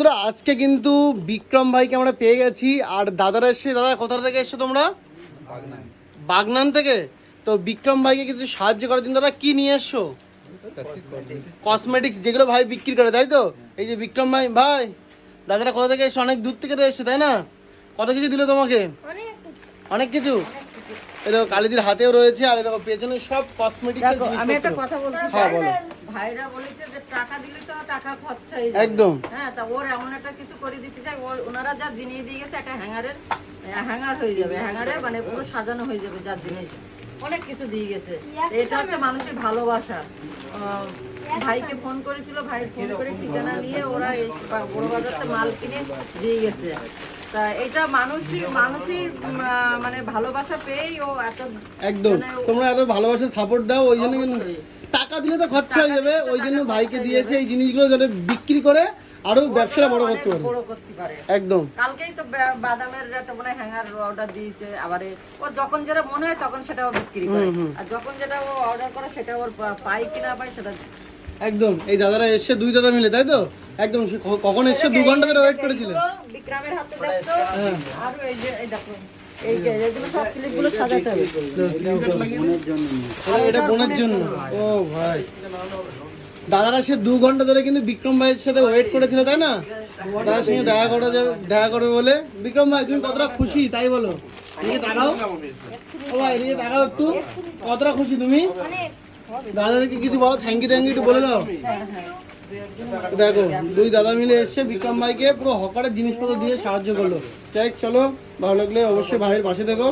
বন্ধুরা, আজকে কিন্তু বিক্রম ভাইকে আমরা পেয়ে গেছি আর দাদারা এসছে দাদা কোথা থেকে এসছো তোমরা? বাগনান। থেকে? তো বিক্রম ভাইকে কিছু সাহায্য করার জন্য দাদা কি নিয়ে এসছো? কসমেটিক্স যেগুলো ভাই বিক্রি করে তাই তো? এই যে বিক্রম ভাই ভাই দাদারা কোথা থেকে এসছে? অনেক দূর থেকে তো এসছে তাই না? কত কিছু দিল তোমাকে? অনেক কিছু, অনেক কিছু? এই দেখো কালিদির হাতেও রয়েছে আর এই দেখো পেছনে সব কসমেটিক্স আমি একটা কথা বলতে হ্যাঁ বলো। ভাইরা বলেছে যে টাকা দিলে তো টাকা খরচা যাবে। একদম। হ্যাঁ তা ওর এমন একটা কিছু করে দিতে চাই। ওনারা যা জিনিস দিয়ে গেছে একটা হ্যাঙ্গারের হ্যাঙ্গার হয়ে যাবে। হ্যাঙ্গারে মানে পুরো সাজানো হয়ে যাবে যার জিনিস অনেক কিছু দিয়ে গেছে। এটা হচ্ছে মানুষের ভালোবাসা। ভাইকে ফোন করেছিল ভাই ফোন করে ঠিকানা নিয়ে ওরা এই বড় বাজারতে মাল কিনে দিয়ে গেছে। তা এটা মানুষের মানুষের মানে ভালোবাসা পেয়েই ও এত একদম। মানে তোমরা এত ভালোবাসা সাপোর্ট দাও ওই জন্য। টাকা দিলে তো খরচা হয়ে যাবে। ওই জন্য ভাইকে দিয়েছে এই জিনিসগুলো যাতে বিক্রি করে আরও ব্যবসাটা বড় করতে পারে। একদম। কালকেই তো বাদামের একটা মনে হ্যাঙ্গার অর্ডার দিয়েছে আবার ও যখন যেটা মনে হয় তখন সেটা ও বিক্রি করে। আর যখন যেটা ও অর্ডার করে সেটা ওর পাই কিনা পাই সেটা একদম। এই দাদারা এসছে দুই দাদা মিলে তাই তো? একদম কখন এসছে? দু ঘণ্টা ধরে ওয়েট করেছিলেন এইগুলো বিক্রমের হাতে দেখতো। আর এই যে এই দেখো। এই এগুলো সব ক্লিপগুলো সাজাতে হবে। এটা বোনের জন্য ও ভাই। দাদারা সে দু ঘণ্টা ধরে কিন্তু বিক্রম ভাইয়ের সাথে ওয়েট করেছিল তাই না? তার সঙ্গে দেখা করা যাবে দেখা করবে বলে। বিক্রম ভাই তুমি কতটা খুশি তাই বলো। এদিকে তাকাও। ও ভাই এদিকে তাকাও একটু। কতটা খুশি তুমি? অনেক দাদাদেরকে কিছু বলো থ্যাংক ইউ থ্যাংক ইউ একটু বলে দাও। দেখো, দুই দাদা মিলে এসছে বিক্রম ভাইকে, পুরো হকারের জিনিসপত্র দিয়ে সাহায্য করল। যাই চলো, ভালো লাগলে অবশ্যই ভাইয়ের পাশে থেকো।